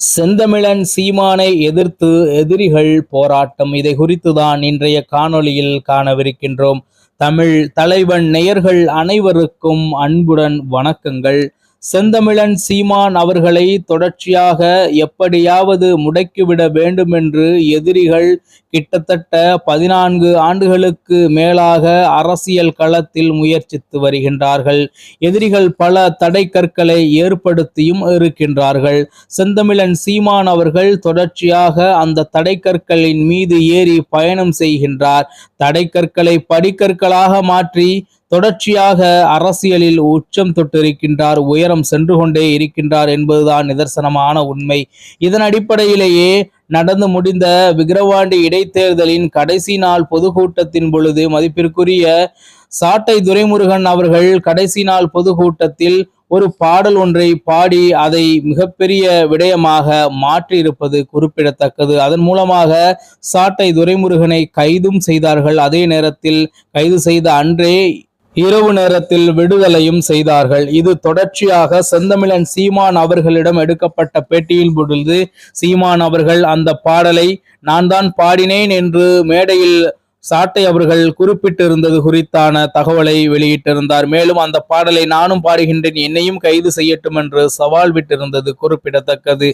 செந்தமிழன் சீமானை எதிர்த்து எதிரிகள் போராட்டம். இதை குறித்து தான் இன்றைய காணொளியில் காணவிருக்கின்றோம். தமிழ் தலைவன் நேயர்கள் அனைவருக்கும் அன்புடன் வணக்கங்கள். செந்தமிழன் சீமான் அவர்களை தொடர்ச்சியாக எப்படியாவது முடக்கிவிட வேண்டும் என்று எதிரிகள் கிட்டத்தட்ட பதினான்கு ஆண்டுகளுக்கு மேலாக அரசியல் களத்தில் முயற்சித்து வருகின்றார்கள். எதிரிகள் பல தடை கற்களை ஏற்படுத்தியும் இருக்கின்றார்கள். செந்தமிழன் சீமான் அவர்கள் தொடர்ச்சியாக அந்த தடைக்கற்களின் மீது ஏறி பயணம் செய்கின்றார். தடைக்கற்களை படிக்கற்களாக மாற்றி தொடர்ச்சியாக அரசியலில் உச்சம் தொட்டிருக்கின்றார் உயரம் சென்று கொண்டே இருக்கின்றார் என்பதுதான் நிதர்சனமான உண்மை. இதன் அடிப்படையிலேயே நடந்து முடிந்த விக்கிரவாண்டி இடைத்தேர்தலின் கடைசி நாள் பொதுக்கூட்டத்தின் பொழுது மதிப்பிற்குரிய சாட்டை துரைமுருகன் அவர்கள் கடைசி நாள் பொதுக்கூட்டத்தில் ஒரு பாடல் ஒன்றை பாடி அதை மிகப்பெரிய விடயமாக மாற்றியிருப்பது குறிப்பிடத்தக்கது. அதன் மூலமாக சாட்டை துரைமுருகனை கைதும் செய்தார்கள். அதே நேரத்தில் கைது செய்த அன்றே இரவு நேரத்தில் விடுதலையும் செய்தார்கள். இது தொடர்ச்சியாக செந்தமிழன் சீமான் அவர்களிடம் எடுக்கப்பட்ட பேட்டியில் பொழுது சீமான் அவர்கள் அந்த பாடலை நான் தான் பாடினேன் என்று மேடையில் சாட்டை அவர்கள் குறிப்பிட்டிருந்தது குறித்தான தகவலை வெளியிட்டிருந்தார். மேலும் அந்த பாடலை நானும் பாடுகின்றேன் என்னையும் கைது செய்யட்டும் என்று சவால் விட்டிருந்தது குறிப்பிடத்தக்கது.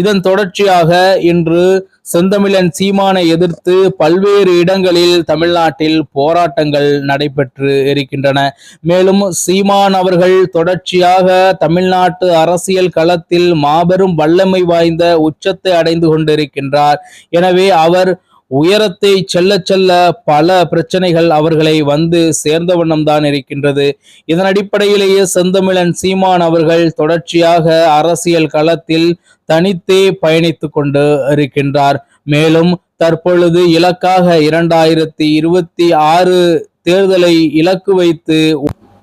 இதன் தொடர்ச்சியாக இன்று செந்தமிழன் சீமானை எதிர்த்து பல்வேறு இடங்களில் தமிழ்நாட்டில் போராட்டங்கள் நடைபெற்று இருக்கின்றன. மேலும் சீமான் அவர்கள் தொடர்ச்சியாக தமிழ்நாட்டு அரசியல் களத்தில் மாபெரும் வல்லமை வாய்ந்த உச்சத்தை அடைந்து கொண்டிருக்கின்றார். எனவே அவர் உயரத்தை செல்ல செல்ல பல பிரச்சனைகள் அவர்களை வந்து சேர்ந்த வண்ணம் தான் இருக்கின்றது. இதன் அடிப்படையிலேயே செந்தமிழன் சீமான் அவர்கள் தொடர்ச்சியாக அரசியல் களத்தில் தனித்தே பயணித்து கொண்டு இருக்கின்றார். மேலும் தற்பொழுது இலக்காக இரண்டாயிரத்தி இருபத்தி ஆறு தேர்தலை இலக்கு வைத்து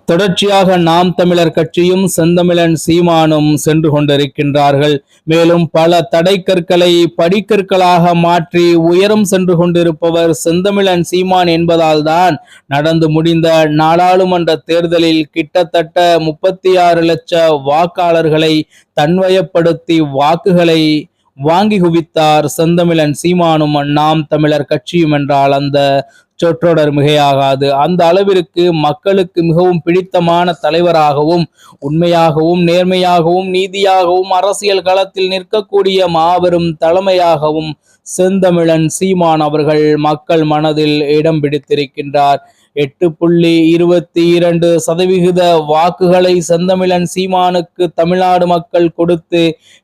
தொடர்ச்சியாக நாம் தமிழர் கட்சியும் செந்தமிழன் சீமானும் சென்று கொண்டிருக்கின்றார்கள். மேலும் பல தடைக்கற்களை படிக்கற்களாக மாற்றி உயரம் சென்று கொண்டிருப்பவர் செந்தமிழன் சீமான் என்பதால் தான் நடந்து முடிந்த நாடாளுமன்ற தேர்தலில் கிட்டத்தட்ட முப்பத்தி ஆறு லட்ச வாக்காளர்களை தன்வயப்படுத்தி வாக்குகளை வாங்கி குவித்தார் செந்தமிழன் சீமானும் நாம் தமிழர் கட்சியும் என்றால் அந்த சொற்றொடர் மிகையாகாது. அந்த அளவிற்கு மக்களுக்கு மிகவும் பிடித்தமான தலைவராகவும் உண்மையாகவும் நேர்மையாகவும் நீதியாகவும் அரசியல் களத்தில் நிற்கக்கூடிய மாபெரும் தலைமையாகவும் செந்தமிழன் சீமான் அவர்கள் மக்கள் மனதில் இடம் பிடித்திருக்கின்றார். எட்டு புள்ளி இருபத்தி இரண்டு சதவிகித வாக்குகளை செந்தமிழன் சீமானுக்கு தமிழ்நாடு மக்கள் கொடுத்து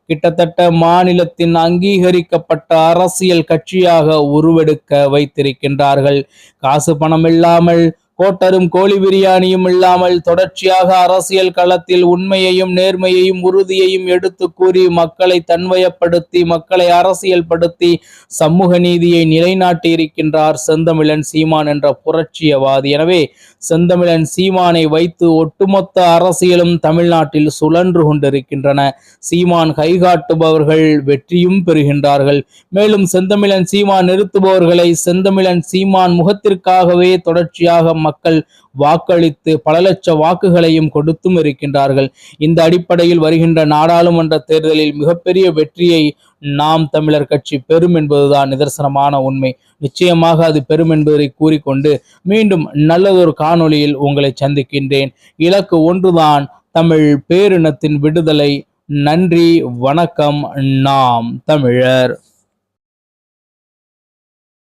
கிட்டத்தட்ட மாநிலத்தின் அங்கீகரிக்கப்பட்ட அரசியல் கட்சியாக உருவெடுக்க வைத்திருக்கின்றார்கள். காசு பணம் இல்லாமல் கோட்டரும் கோழி பிரியாணியும் இல்லாமல் தொடர்ச்சியாக அரசியல் களத்தில் உண்மையையும் நேர்மையையும் உறுதியையும் எடுத்து கூறி மக்களை தன்வயப்படுத்தி மக்களை அரசியல் படுத்தி சமூக நீதியை நிலைநாட்டி இருக்கின்றார் செந்தமிழன் சீமான் என்ற புரட்சியவாதி. எனவே செந்தமிழன் சீமானை வைத்து ஒட்டுமொத்த அரசியலும் தமிழ்நாட்டில் சுழன்று கொண்டிருக்கின்றன. சீமான் கைகாட்டுபவர்கள் வெற்றியும் பெறுகின்றார்கள். மேலும் செந்தமிழன் சீமான் நிறுத்துபவர்களை செந்தமிழன் சீமான் முகத்திற்காகவே தொடர்ச்சியாக மக்கள் வாக்களித்து பல லட்ச வாக்குகளையும் கொடுத்தும் இருக்கின்றார்கள். இந்த அடிப்படையில் வருகின்ற நாடாளுமன்ற தேர்தலில் மிகப்பெரிய வெற்றியை நாம் தமிழர் கட்சி பெறும் என்பதுதான் நிதர்சனமான உண்மை. நிச்சயமாக அது பெறும் என்பதை கூறிக்கொண்டு மீண்டும் நல்லதொரு காணொளியில் உங்களை சந்திக்கின்றேன். இலக்கு ஒன்றுதான் தமிழ் பேரினத்தின் விடுதலை. நன்றி வணக்கம். நாம் தமிழர்.